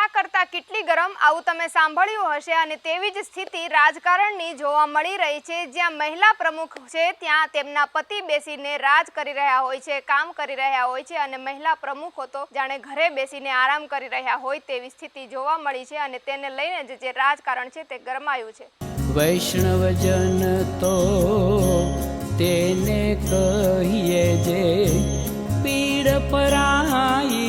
ચા કરતા કેટલી ગરમ આવું તમે સાંભળ્યું હશે અને તેવી જ સ્થિતિ રાજકારણની જોવા મળી રહી છે. જ્યાં મહિલા પ્રમુખ છે, ત્યાં તેમના પતિ બેસીને રાજ કરી રહ્યા હોય છે, કામ કરી રહ્યા હોય છે અને મહિલા પ્રમુખો તો જાણે ઘરે બેસીને આરામ કરી રહ્યા હોય તેવી સ્થિતિ જોવા મળી છે અને તેને લઈને જ રાજકારણ છે તે ગરમાયું છે. વૈષ્ણવજન તો તેને કહીએ જે પીડ પરાઈ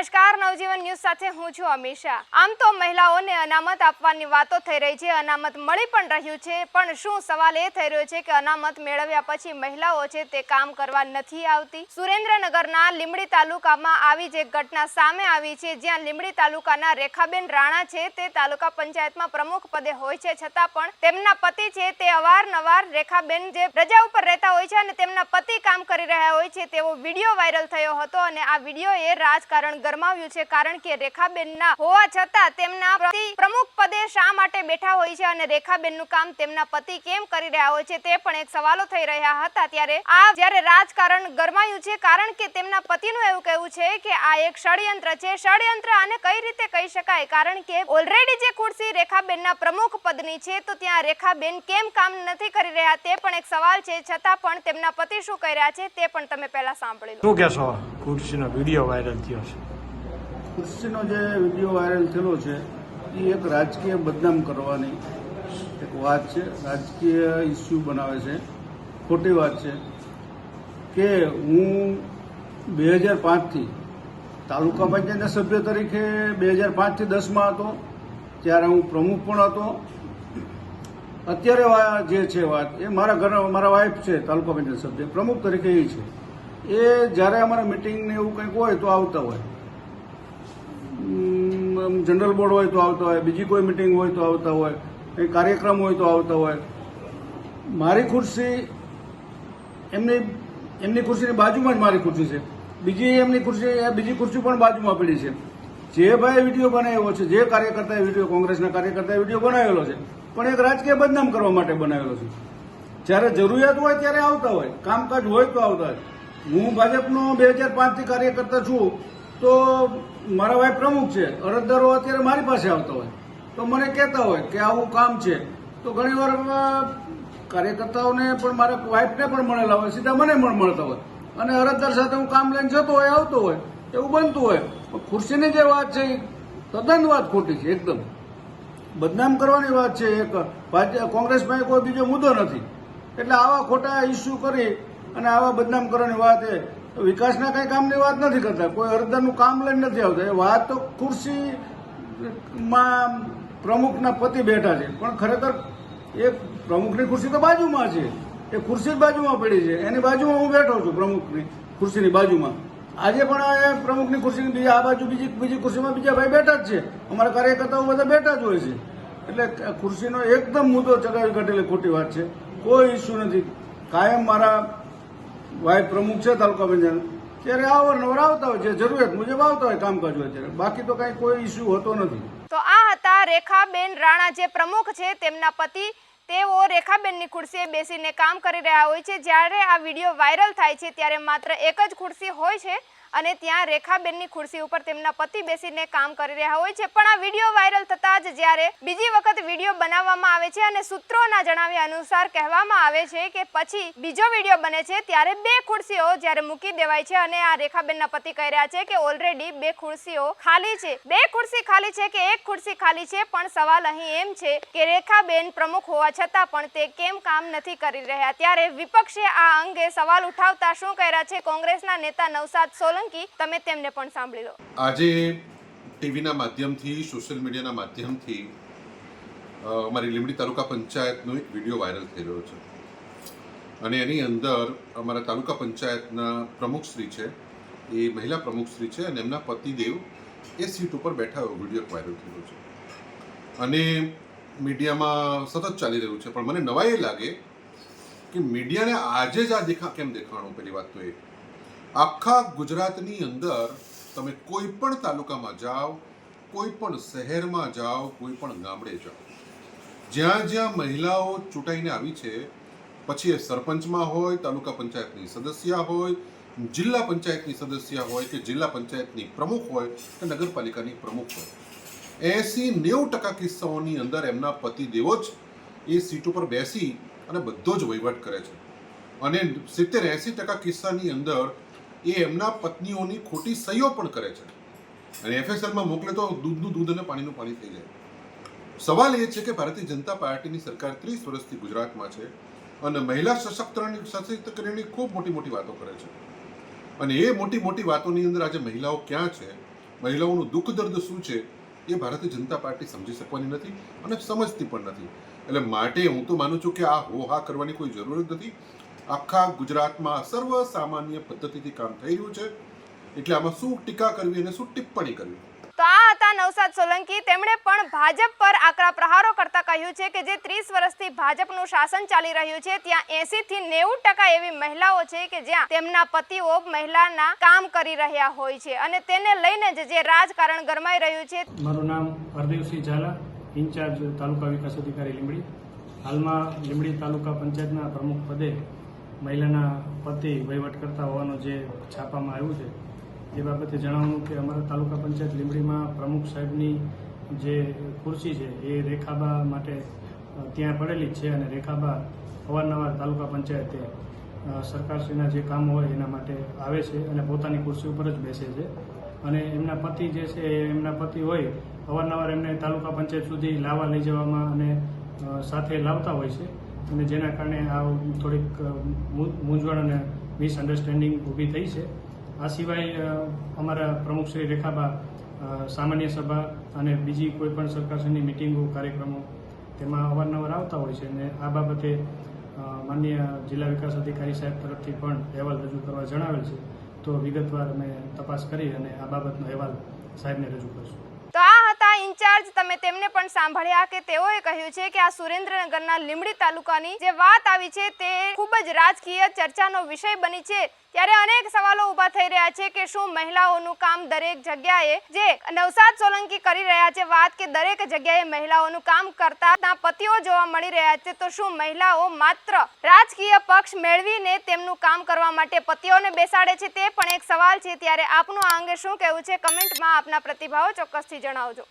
નમસ્કાર, નવજીવન ન્યૂઝ સાથે હું છું અમીષા. આમ તો મહિલાઓને અનામત આપવાની વાતો થઈ રહી છે, અનામત મળી પણ રહ્યું છે, પણ શું સવાલ એ થઈ રહ્યો છે કે અનામત મેળવ્યા પછી મહિલાઓ છે તે કામ કરવા નથી આવતી? સુરેન્દ્રનગરના લીંબડી તાલુકામાં આવી જ એક ઘટના સામે આવી છે, જ્યાં લીંબડી તાલુકાના રેખાબેન રાણા છે, તે તાલુકા પંચાયતમાં પ્રમુખ પદે હોય છે, છતાં પણ તેમના પતિ છે તે અવારનવાર રેખાબેન જે રજા ઉપર રહેતા હોય છે અને તેમના પતિ કામ કરી રહ્યા હોય છે, તેવો વીડિયો વાયરલ થયો હતો અને આ વીડિયો એ રાજકારણ ગરમાવ્યું છે કારણ કે રેખાબેનના હોવા છતાં તેમના પ્રમુખ પદે શા માટે બેઠા હોય છે અને રેખાબેનનું કામ તેમના પતિ કેમ કરી રહ્યા હોય છે તે પણ એક સવાલો થઈ રહ્યા હતા ત્યારે આ જ્યારે રાજકારણ ગરમાયું છે કારણ કે તેમના પતિનું એવું કહેવું છે કે આ એક ષડયંત્ર છે. ષડયંત્ર આને કઈ રીતે કહી શકાય? કારણ કે ઓલરેડી જે ખુરશી રેખાબેનના પ્રમુખ પદની છે તો ત્યાં રેખાબેન કેમ કામ નથી કરી રહ્યા તે પણ એક સવાલ છે. છતાં પણ તેમના પતિ શું કહી રહ્યા છે તે પણ તમે પહેલા સાંભળી લો. શું કહેશો? ખુરશીનો વીડિયો વાયરલ થયો છે. ખુરશીનો જે વીડિયો વાયરલ થયેલો છે, એ એક રાજકીય બદનામ કરવાની એક વાત છે. રાજકીય ઇસ્યુ બનાવે છે. ખોટી વાત છે કે હું બે હજાર પાંચથી તાલુકા પંચાયતના સભ્ય તરીકે બે હજાર પાંચથી દસમાં હતો, ત્યારે હું પ્રમુખ પણ હતો. અત્યારે જે છે વાત, એ મારા ઘર, મારા વાઈફ છે, તાલુકા પંચાયત સભ્ય, પ્રમુખ તરીકે એ છે. એ જ્યારે અમારે મિટિંગને એવું કંઈક હોય તો આવતા હોય. જનરલ બોર્ડ હોય તો આવતા હોય, બીજી કોઈ મિટિંગ હોય તો આવતા હોય, કંઈ કાર્યક્રમ હોય તો આવતા હોય. મારી ખુરશી એમની એમની ખુરશીની બાજુમાં જ મારી ખુરશી છે. બીજી એમની ખુરશી બીજી ખુરશી પણ બાજુમાં પડી છે. જે ભાઈ વીડિયો બનાવ્યો છે, જે કાર્યકર્તાએ વીડિયો, કોંગ્રેસના કાર્યકર્તાએ વીડિયો બનાવેલો છે, પણ એક રાજકીય બદનામ કરવા માટે બનાવેલો છે. જ્યારે જરૂરિયાત હોય ત્યારે આવતા હોય, કામકાજ હોય તો આવતા હોય. હું ભાજપનો બે હજાર પાંચથી કાર્યકર્તા છું, તો મારા ભાઈ પ્રમુખ છે, અરજદારો અત્યારે મારી પાસે આવતા હોય. તો મને કહેતા હોય કે આવું કામ છે. તો ઘણી વાર કાર્યકર્તાઓને પણ મારા વાઈફને પણ મળેલા હોય, સીધા મને પણ મળતા હોય. અને અરજદાર સાથે હું કામ લઈને જતો હોય, આવતો હોય, એવું બનતું હોય. પણ ખુરશીની જે વાત છે, એ તદ્દન વાત ખોટી છે, એકદમ. બદનામ કરવાની વાત છે, એક ભાજપ કોંગ્રેસ પાસે કોઈ બીજો મુદ્દો નથી. એટલે આવા ખોટા ઇસ્યુ કરી અને આવા બદનામ કરવાની વાત એ વિકાસના કઈ કામની વાત નથી કરતા. કોઈ અરજદારનું કામ લઈને નથી આવતા. એ વાત તો ખુરશીમાં પ્રમુખના પતિ બેઠા છે. પણ ખરેખર એ પ્રમુખની ખુરશી તો બાજુમાં છે. એ ખુરશી જ બાજુમાં પડી છે. એની બાજુમાં હું બેઠો છું પ્રમુખની ખુરશીની બાજુમાં. આજે પણ એ પ્રમુખની ખુરશીની બીજા આ બાજુ બીજી બીજી ખુરશીમાં બીજા ભાઈ બેઠા જ છે. અમારા કાર્યકર્તાઓ બધા બેઠા જ હોય છે. એટલે ખુરશીનો એકદમ મુદ્દો ચગાવી કાઢેલી ખોટી વાત છે. કોઈ ઇસ્યુ નથી. કાયમ મારા ભાઈ પ્રમુખ છે તાલુકા પંચાયત. ત્યારે આવો આવતા હોય છે, જરૂરિયાત મુજબ આવતા હોય કામકાજ હોય ત્યારે. બાકી તો કાંઈ કોઈ ઇસ્યુ હોતો નથી. તો આ હતા રેખાબેન રાણા જે પ્રમુખ છે, તેમના પતિ. તેઓ રેખાબેનની ખુરશીએ બેસીને કામ કરી રહ્યા હોય છે. જ્યારે આ વીડિયો વાયરલ થાય છે, ત્યારે માત્ર એક જ ખુરશી હોય છે. અને ત્યાં રેખાબેનની ખુરશી ઉપર તેમના પતિ બેસીને કામ કરી રહ્યા હોય છે. પણ આ વીડિયો વાયરલ થતાં જ જ્યારે બીજી વખત વીડિયો બનાવવામાં આવે છે અને સૂત્રોના જણાવ્યા અનુસાર કહેવામાં આવે છે કે પછી બીજો વીડિયો બને છે ત્યારે બે ખુરશીઓ જ્યારે મૂકી દેવાય છે અને આ રેખાબેનના પતિ કહી રહ્યા છે કે ઓલરેડી બે ખુરશીઓ ખાલી છે. બે ખુરશી ખાલી છે કે એક ખુરશી ખાલી છે? પણ સવાલ અહીં એમ છે કે રેખાબેન પ્રમુખ હોવા છતાં પણ તે કેમ કામ નથી કરી રહ્યા? ત્યારે વિપક્ષે આ અંગે સવાલ ઉઠાવતા શું કહી રહ્યા છે? કોંગ્રેસના નેતા નવસાદ સોલંકી તમે તેમને પણ સાંભળી લો. આજે ટીવીના માધ્યમથી, સોશિયલ મીડિયાના માધ્યમથી અમારી લીંબડી તાલુકા પંચાયતનો એક વીડિયો વાયરલ થઈ રહ્યો છે. અને એની અંદર અમારા તાલુકા પંચાયતના પ્રમુખશ્રી છે, એ મહિલા પ્રમુખશ્રી છે અને એમના પતિદેવ એ સીટ ઉપર બેઠા એવો વીડિયો વાયરલ થયો છે. અને મીડિયામાં સતત ચાલી રહ્યું છે, પણ મને નવાઈ એ લાગે કે મીડિયાને આજે જ આ દેખા, કેમ દેખાણું? પેલી વાત તો એ. આખા ગુજરાતની અંદર તમે કોઈ પણ તાલુકામાં જાઓ, કોઈ પણ શહેરમાં જાઓ, કોઈ પણ ગામડે જાઓ, જ્યાં જ્યાં મહિલાઓ ચૂંટાઈને આવી છે, પછી એ સરપંચમાં હોય, તાલુકા પંચાયતની સદસ્ય હોય, જિલ્લા પંચાયતની સદસ્ય હોય કે જિલ્લા પંચાયતની પ્રમુખ હોય કે નગરપાલિકાની પ્રમુખ હોય. એસી નેવું ટકા કિસ્સાઓની અંદર એમના પતિદેવો જ એ સીટ ઉપર બેસી અને બધો જ વહીવટ કરે છે. અને સિત્તેર એંસી ટકા કિસ્સાની અંદર એ એમના પત્નીઓની ખોટી સહીઓ પણ કરે છે. અને એફએસએલમાં મોકલે તો દૂધનું દૂધ અને પાણીનું પાણી થઈ જાય. સવાલ એ છે કે ભારતીય જનતા પાર્ટીની સરકાર ત્રીસ વર્ષથી ગુજરાતમાં છે અને મહિલા સશક્તિકરણ સશક્તિકરણની ખૂબ મોટી મોટી વાતો કરે છે. અને એ મોટી મોટી વાતોની અંદર આજે મહિલાઓ ક્યાં છે? મહિલાઓનું દુઃખ દર્દ શું છે? એ ભારતીય જનતા પાર્ટી સમજી શકવાની નથી અને સમજતી પણ નથી. એટલે માટે હું તો માનું છું કે આ હોહા કરવાની કોઈ જરૂર જ નથી. આખા ગુજરાતમાં સર્વ સામાન્ય પદ્ધતિથી કામ થઈ રહ્યું છે. એટલે આમાં શું ટીકા કરવી અને શું ટિપ્પણી કરવી? તો આ હતા નવસાદ સોલંકી. તેમણે પણ ભાજપ પર આકરા પ્રહારો કરતા કહ્યું છે કે જે ત્રીસ વર્ષથી ભાજપનું શાસન ચાલી રહ્યું છે ત્યાં એસી થી નેવું ટકા એવી મહિલાઓ છે કે જ્યાં તેમના પતિઓ મહિલાના કામ કરી રહ્યા હોય છે. અને તેને લઈને જ જે રાજકારણ ગરમાઈ રહ્યું છે. મારું નામ હરદેવસિંહ ઝાલા ઇન્ચાર્જ તાલુકા વિકાસ અધિકારી લીંબડી. હાલમાં લીંબડી તાલુકા પંચાયતના પ્રમુખ પદે મહિલાના પતિ વહીવટ કરતા હોવાનું જે છાપામાં આવ્યું છે એ બાબતે જણાવવાનું કે અમારા તાલુકા પંચાયત લીંબડીમાં પ્રમુખ સાહેબની જે ખુરશી છે, એ રેખાબા માટે ત્યાં પડેલી જ છે અને રેખાબા અવારનવાર તાલુકા પંચાયતે સરકારશ્રીના જે કામ હોય એના માટે આવે છે અને પોતાની ખુરશી ઉપર જ બેસે છે. અને એમના પતિ જે છે એમના પતિ હોય, અવારનવાર એમને તાલુકા પંચાયત સુધી લાવવા લઈ જવામાં અને સાથે લાવતા હોય છે. અને જેના કારણે આ થોડીક મૂંઝવણ અને મિસઅન્ડરસ્ટેન્ડિંગ ઊભી થઈ છે. આ સિવાય અમારા પ્રમુખ શ્રી રેખાબા સામાન્ય સભા અને બીજી કોઈ પણ સરકારશ્રીની મિટિંગો, કાર્યક્રમો તેમાં અવારનવાર આવતા હોય છે અને આ બાબતે માન્ય જિલ્લા વિકાસ અધિકારી સાહેબ તરફથી પણ અહેવાલ રજૂ કરવા જણાવેલ છે. તો વિગતવાર અમે તપાસ કરી અને આ બાબતનો અહેવાલ સાહેબને રજૂ કરશું. ઇન્ચાર્જ તમે તેમને પણ સાંભળ્યા કે તેઓએ કહ્યું છે કે આ સુરેન્દ્રનગરના લીમડી તાલુકાની જે વાત આવી છે તે ખૂબ જ રાજકીય ચર્ચાનો વિષય બની છે. ત્યારે અનેક સવાલો ઊભા થઈ રહ્યા છે કે શું મહિલાઓનું કામ દરેક જગ્યાએ જે નવસાદ સોલંકી કરી રહ્યા છે વાત કે દરેક જગ્યાએ મહિલાઓનું કામ કરતા પતિઓ જોવા મળી રહ્યા છે, તો શું મહિલાઓ માત્ર રાજકીય પક્ષ મેળવીને તેમનું કામ કરવા માટે પતિઓને બેસાડે છે? તે પણ એક સવાલ છે. ત્યારે આપનું આ અંગે શું કહેવું છે? કમેન્ટમાં આપના પ્રતિભાવો ચોક્કસથી જણાવજો.